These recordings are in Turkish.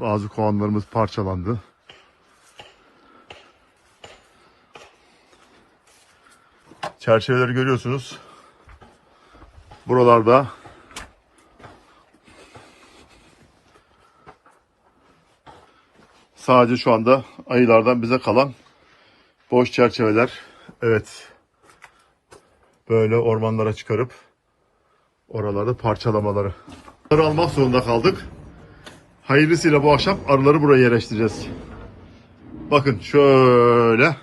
Bazı kovanlarımız parçalandı. Çerçeveleri görüyorsunuz. Buralarda sadece şu anda ayılardan bize kalan boş çerçeveler. Evet. Böyle ormanlara çıkarıp oralarda parçalamaları. Arıları almak zorunda kaldık. Hayırlısıyla bu akşam arıları buraya yerleştireceğiz. Bakın şöyle.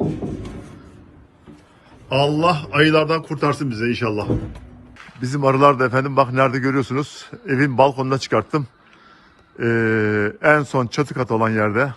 Allah ayılardan kurtarsın bize inşallah. Bizim arılar da efendim bak nerede görüyorsunuz. Evin balkonuna çıkarttım. Ee, en son çatı katı olan yerde